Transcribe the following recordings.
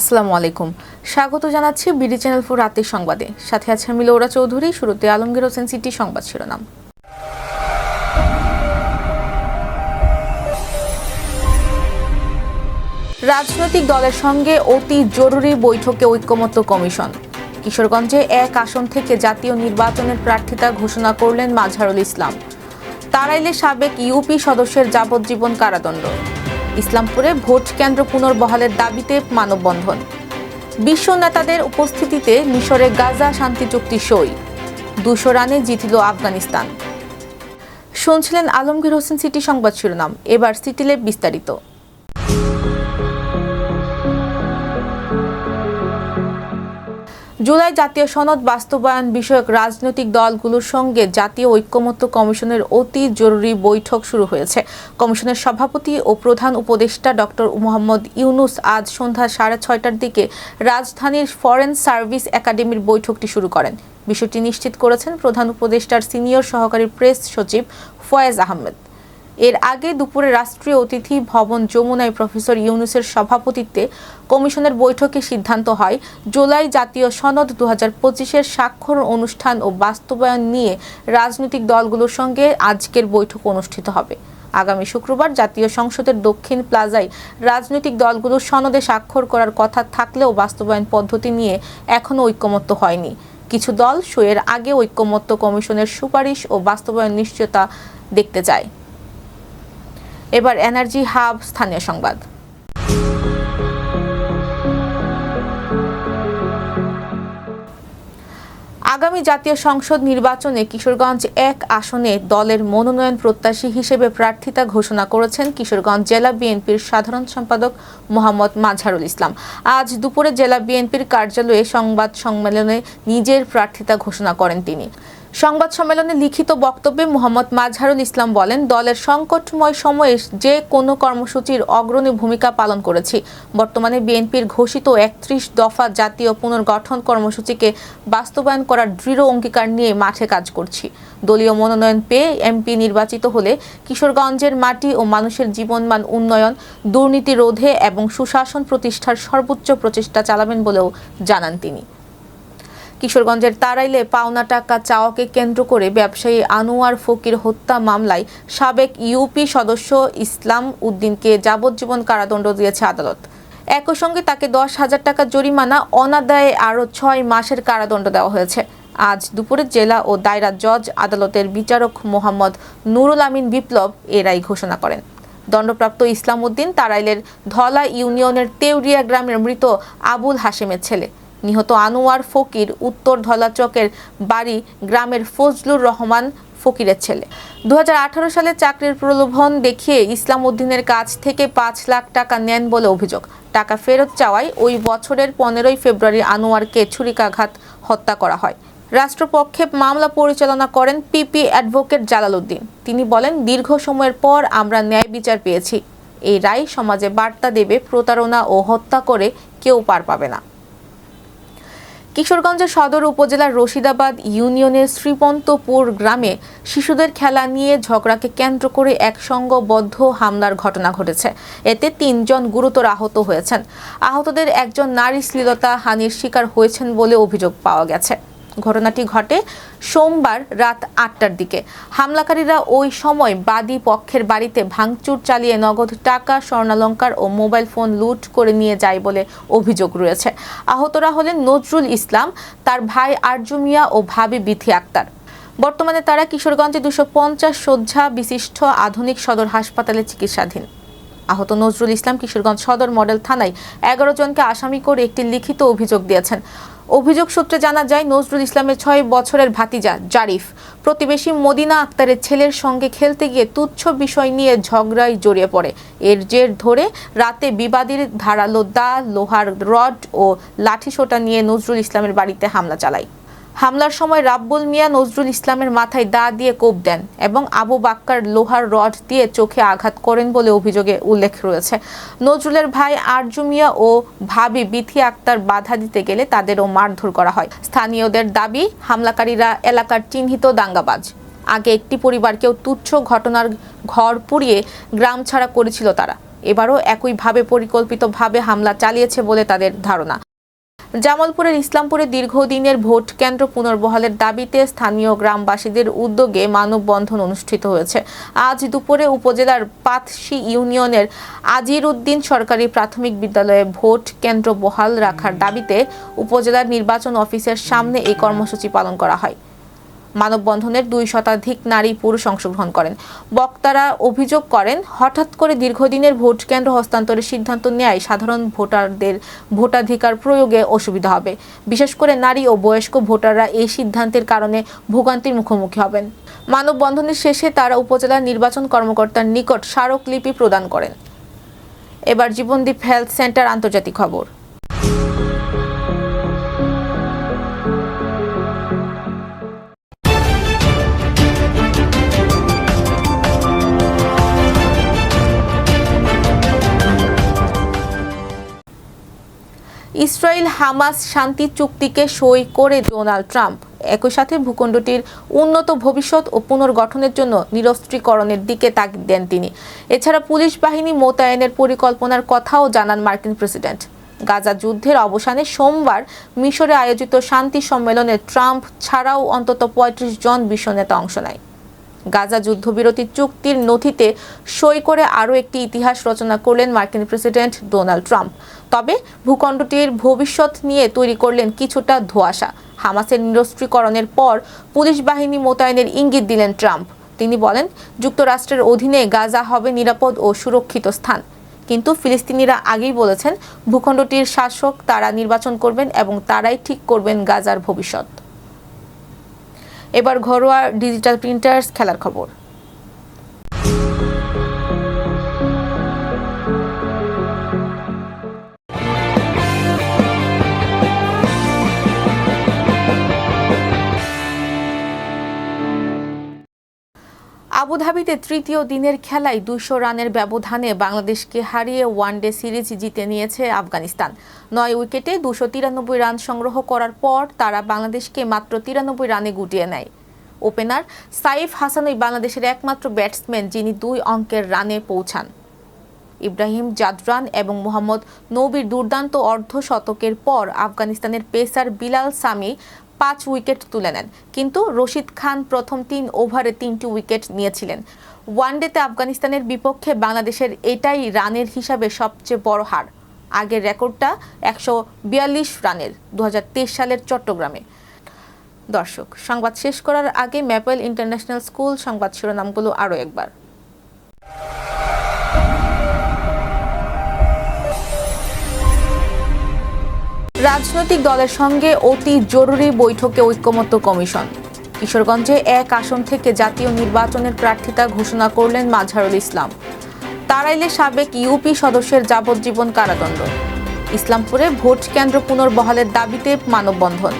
আসসালামু আলাইকুম। স্বাগত জানাচ্ছি বিডি চ্যানেল ফোর রাতের সংবাদে। সাথে আছে আমি লৌরা চৌধুরী, শুরুতে আলমগীর হোসেন সিটি সংবাদ শিরোনাম। রাজনৈতিক দলের সঙ্গে অতি জরুরি বৈঠকে ঐক্যমত্য কমিশন। কিশোরগঞ্জে এক আসন থেকে জাতীয় নির্বাচনের প্রার্থিতা ঘোষণা করলেন মাঝারুল ইসলাম। তারাইলে সাবেক ইউপি সদস্যের যাবজ্জীবন কারাদণ্ড। ইসলামপুরে ভোট কেন্দ্র পুনর্বহালের দাবিতে মানববন্ধন। বিশ্ব নেতাদের উপস্থিতিতে মিশরে গাজা শান্তি চুক্তি সই। দুশো রানে জিতল আফগানিস্তান। শুনছিলেন আলমগীর হোসেন সিটি সংবাদ শিরোনাম। এবার সিটিলে বিস্তারিত। জুলাই জাতীয় সনদ বাস্তবায়ন বিষয়ক রাজনৈতিক দলগুলোর সঙ্গে জাতীয় ঐক্যমত্য কমিশনের অতি জরুরি বৈঠক শুরু হয়েছে। কমিশনের সভাপতি ও প্রধান উপদেষ্টা ডক্টর মোহাম্মদ ইউনুস আজ সন্ধ্যা সাড়ে ছয়টার দিকে রাজধানীর ফরেন সার্ভিস একাডেমির বৈঠকটি শুরু করেন। বিষয়টি নিশ্চিত করেছেন প্রধান উপদেষ্টার সিনিয়র সহকারী প্রেস সচিব ফয়েজ আহমেদ। এর আগে দুপুরে রাষ্ট্রীয় অতিথি ভবন যমুনায় প্রফেসর ইউনুসের সভাপতিত্বে কমিশনের বৈঠকে সিদ্ধান্ত হয়, জুলাই জাতীয় সনদ দু হাজার পঁচিশের স্বাক্ষর অনুষ্ঠান ও বাস্তবায়ন নিয়ে রাজনৈতিক দলগুলোর সঙ্গে আজকের বৈঠক অনুষ্ঠিত হবে। আগামী শুক্রবার জাতীয় সংসদের দক্ষিণ প্লাজায় রাজনৈতিক দলগুলো সনদে স্বাক্ষর করার কথা থাকলেও বাস্তবায়ন পদ্ধতি নিয়ে এখনও ঐক্যমত্য হয়নি। কিছু দল শোয়ের আগে ঐক্যমত্য কমিশনের সুপারিশ ও বাস্তবায়ন নিশ্চয়তা দেখতে চায়। এবার এনার্জি হাব, স্থানীয় সংবাদ। আগামী জাতীয় সংসদ নির্বাচনে কিশোরগঞ্জ এক আসনে দলের মনোনয়ন প্রত্যাশী হিসেবে প্রার্থিতা ঘোষণা করেছেন কিশোরগঞ্জ জেলা বিএনপির সাধারণ সম্পাদক মোহাম্মদ মাঝারুল ইসলাম। আজ দুপুরে জেলা বিএনপির কার্যালয়ে সংবাদ সম্মেলনে নিজের প্রার্থিতা ঘোষণা করেন তিনি। সংবাদ সম্মেলনে লিখিত বক্তব্যে মোহাম্মদ মাজহারুল ইসলাম বলেন, দলের সংকটময় সময়ে যে কোনো কর্মসূচির অগ্রণী ভূমিকা পালন করেছি। বর্তমানে বিএনপির ঘোষিত একত্রিশ দফা জাতীয় পুনর্গঠন কর্মসূচিকে বাস্তবায়ন করার দৃঢ় অঙ্গীকার নিয়ে মাঠে কাজ করছি। দলীয় মনোনয়ন পেয়ে এমপি নির্বাচিত হলে কিশোরগঞ্জের মাটি ও মানুষের জীবনমান উন্নয়ন, দুর্নীতি রোধে এবং সুশাসন প্রতিষ্ঠার সর্বোচ্চ প্রচেষ্টা চালাবেন বলেও জানান তিনি। কিশোরগঞ্জের তারাইলে পাওনা টাকা চাওয়াকে কেন্দ্র করে ব্যবসায়ী আনোয়ার ফকির হত্যা মামলায় সাবেক ইউপি সদস্য ইসলাম উদ্দিনকে যাবজ্জীবন কারাদণ্ড দিয়েছে আদালত। একই সঙ্গে তাকে দশ হাজার টাকা জরিমানা, অনাদায়ে আরও ছয় মাসের কারাদণ্ড দেওয়া হয়েছে। আজ দুপুরে জেলা ও দায়রা জজ, আদালতের বিচারক মোহাম্মদ নুরুল আমিন বিপ্লব এ রায় ঘোষণা করেন। দণ্ডপ্রাপ্ত ইসলাম উদ্দিন তারাইলের ধলা ইউনিয়নের তেউরিয়া গ্রামের মৃত আবুল হাশেমের ছেলে। নিহত আনোয়ার ফকির উত্তর ধলাচকের বাড়ি গ্রামের ফজলুর রহমান ফকিরের ছেলে। দু হাজার আঠারো সালে চাকরির প্রলোভন দেখিয়ে ইসলাম উদ্দিনের কাছ থেকে পাঁচ লাখ টাকা নেন বলে অভিযোগ। টাকা ফেরত চাওয়ায় ওই বছরের পনেরোই ফেব্রুয়ারি আনোয়ারকে ছুরিকাঘাত হত্যা করা হয়। রাষ্ট্রপক্ষে মামলা পরিচালনা করেন পিপি অ্যাডভোকেট জালালউদ্দিন তিনি বলেন, দীর্ঘ সময়ের পর আমরা ন্যায় বিচার পেয়েছি। এই রায় সমাজে বার্তা দেবে, প্রতারণা ও হত্যা করে কেউ পার পাবে না। কিশোরগঞ্জের সদর উপজেলার রশিদাবাদ ইউনিয়নের শ্রীপন্তপুর গ্রামে শিশুদের খেলা নিয়ে ঝগড়াকে কেন্দ্র করে এক হামলার ঘটনা ঘটেছে। এতে তিনজন গুরুতর আহত হয়েছেন। আহতদের একজন নারী শ্লীলতা হানির শিকার হয়েছেন বলে অভিযোগ পাওয়া গেছে। ঘটনাটি ঘটে সোমবার রাত আটটার দিকে। হামলাকারীরা ওই সময় বাদী পক্ষের বাড়িতে ভাঙচুর চালিয়ে নগদ টাকা, স্বর্ণালঙ্কার ও মোবাইল ফোন লুট করে নিয়ে যায় বলে অভিযোগ রয়েছে। আহতরা হলেন নজরুল ইসলাম, তার ভাই আরজু মিয়া ও ভাবি বিথি আক্তার। বর্তমানে তারা কিশোরগঞ্জে দুশো পঞ্চাশ শয্যা বিশিষ্ট আধুনিক সদর হাসপাতালে চিকিৎসাধীন। আহত নজরুল ইসলাম কিশোরগঞ্জ সদর মডেল থানায় এগারো জনকে আসামি করে একটি লিখিত অভিযোগ দিয়েছেন। অভিযোগ সূত্রে জানা যায়, নজরুল ইসলামের ছয় বছরের ভাতিজা জারিফ। প্রতিবেশী মদিনা আক্তারের ছেলের সঙ্গে খেলতে গিয়ে তুচ্ছ বিষয় নিয়ে ঝগড়ায় জড়িয়ে পড়ে। এর জের ধরে রাতে বিবাদীর ধারালো দা, লোহার রড ও লাঠিসোঁটা নিয়ে নজরুল ইসলামের বাড়িতে হামলা চালায়। হামলার সময় রাব্বুল মিয়া নজরুল ইসলামের মাথায় দা দিয়ে কোপ দেন এবং আবু বাক্কার লোহার রড দিয়ে চোখে আঘাত করেন বলে অভিযোগে উল্লেখ রয়েছে। নজরুলের ভাই আরজু মিয়া ও ভাবি বিথি আক্তার বাধা দিতে গেলে তাদেরও মারধর করা হয়। স্থানীয়দের দাবি, হামলাকারীরা এলাকার চিহ্নিত দাঙ্গাবাজ। আগে একটি পরিবারকেও তুচ্ছ ঘটনার ঘর পুড়িয়ে গ্রাম ছাড়া করেছিল তারা। এবারও একইভাবে পরিকল্পিতভাবে হামলা চালিয়েছে বলে তাদের ধারণা। জামালপুরের ইসলামপুরে দীর্ঘদিনের ভোট কেন্দ্র পুনর্বহালের দাবিতে স্থানীয় গ্রামবাসীদের উদ্যোগে মানববন্ধন অনুষ্ঠিত হয়েছে। আজ দুপুরে উপজেলার পাতশি ইউনিয়নের আজির উদ্দিন সরকারি প্রাথমিক বিদ্যালয়ে ভোট কেন্দ্র বহাল রাখার দাবিতে উপজেলার নির্বাচন অফিসের সামনে এই কর্মসূচি পালন করা হয়। মানববন্ধনের দুই শতাধিক নারী পুরুষ অংশগ্রহণ করেন। বক্তারা অভিযোগ করেন, হঠাৎ করে দীর্ঘদিনের ভোট কেন্দ্র হস্তান্তরের সিদ্ধান্ত নেয় সাধারণ ভোটারদের ভোটাধিকার প্রয়োগে অসুবিধা হবে। বিশেষ করে নারী ও বয়স্ক ভোটাররা এই সিদ্ধান্তের কারণে ভোগান্তির মুখোমুখি হবেন। মানববন্ধনের শেষে তারা উপজেলা নির্বাচন কর্মকর্তার নিকট স্মারকলিপি প্রদান করেন। এবার জীবনদীপ হেলথ সেন্টার আন্তর্জাতিক খবর। ইসরায়েল হামাস শান্তি চুক্তিকে সই করে ডোনাল্ড ট্রাম্প। একই সাথে ভূখণ্ডটির উন্নত ভবিষ্যৎ ও পুনর্গঠনের জন্য নিরস্ত্রীকরণের দিকে তাগিদ দেন তিনি। এছাড়া পুলিশ বাহিনী মোতায়েনের পরিকল্পনার কথাও জানান মার্কিন প্রেসিডেন্ট। গাজা যুদ্ধের অবসানে সোমবার মিশরে আয়োজিত শান্তি সম্মেলনে ট্রাম্প ছাড়াও অন্তত পঁয়ত্রিশ জন বিশ্ব নেতা অংশ নেয়। গাজা যুদ্ধবিরতি চুক্তির নথিতে সই করে আরও একটি ইতিহাস রচনা করলেন মার্কিন প্রেসিডেন্ট ডোনাল্ড ট্রাম্প। তবে ভূখণ্ডটির ভবিষ্যৎ নিয়ে তৈরি করলেন কিছুটা ধোঁয়াশা। হামাসের নিরস্ত্রীকরণের পর পুলিশ বাহিনী মোতায়েনের ইঙ্গিত দিলেন ট্রাম্প। তিনি বলেন, যুক্তরাষ্ট্রের অধীনে গাজা হবে নিরাপদ ও সুরক্ষিত স্থান। কিন্তু ফিলিস্তিনিরা আগেই বলেছেন, ভূখণ্ডটির শাসক তারা নির্বাচন করবেন এবং তারাই ঠিক করবেন গাজার ভবিষ্যৎ। এবার ঘরোয়া ডিজিটাল প্রিন্টার্স খেলার খবর। আবুধাবিতে তৃতীয় দিনের খেলায় দুশো রানের ব্যবধানে বাংলাদেশকে হারিয়ে ওয়ানডে সিরিজ জিতে নিয়েছে আফগানিস্তান। নয় উইকেটে দুশো তিরানব্বই রান সংগ্রহ করার পর তারা বাংলাদেশকে মাত্র তিরানব্বই রানে গুটিয়ে নেয়। ওপেনার সাইফ হাসানই বাংলাদেশের একমাত্র ব্যাটসম্যান যিনি দুই অঙ্কের রানে পৌঁছান। ইব্রাহিম জাদরান এবং মোহাম্মদ নবীর দুর্দান্ত অর্ধ শতকের পর আফগানিস্তানের পেসার বিলাল সামি পাঁচ উইকেট তুলে নেন। কিন্তু রশিদ খান প্রথম তিন ওভারে তিনটি উইকেট নিয়েছিলেন। ওয়ানডেতে আফগানিস্তানের বিপক্ষে বাংলাদেশের এটাই রানের হিসাবে সবচেয়ে বড় হার। আগের রেকর্ডটা একশো বিয়াল্লিশ রানের দু হাজার তেইশ সালের চট্টগ্রামে। দর্শক, সংবাদ শেষ করার আগে ম্যাপেল ইন্টারন্যাশনাল স্কুল সংবাদ শিরোনামগুলো আরও একবার। রাজনৈতিক দলের সঙ্গে অতি জরুরি বৈঠকে ঐক্যমত্য কমিশন। কিশোরগঞ্জে এক আসন থেকে জাতীয় নির্বাচনের প্রার্থিতা ঘোষণা করলেন মাজহারুল ইসলাম। তারাইলে সাবেক ইউপি সদস্যের যাবজ্জীবন কারাদণ্ড। ইসলামপুরে ভোট কেন্দ্র পুনর্বহালের দাবিতে মানববন্ধন।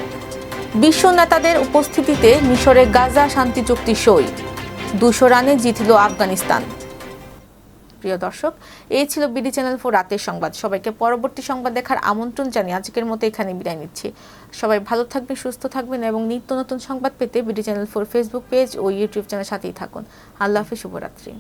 বিশ্ব নেতাদের উপস্থিতিতে মিশরে গাজা শান্তি চুক্তি সই। দুশো রানে জিতল আফগানিস্তান। প্রিয় দর্শক, এই ছিল বিডি চ্যানেল ফোর রাতের সংবাদ। সবাইকে পরবর্তী সংবাদ দেখার আমন্ত্রণ জানিয়ে আজকের মতো এখানে বিদায় নিচ্ছি। সবাই ভালো থাকবেন, সুস্থ থাকবেন এবং নিত্য নতুন সংবাদ পেতে BD channel four Facebook page ও ইউটিউব চ্যানেল সাথেই থাকুন। আল্লাহ হাফিজ, শুভরাত্রি।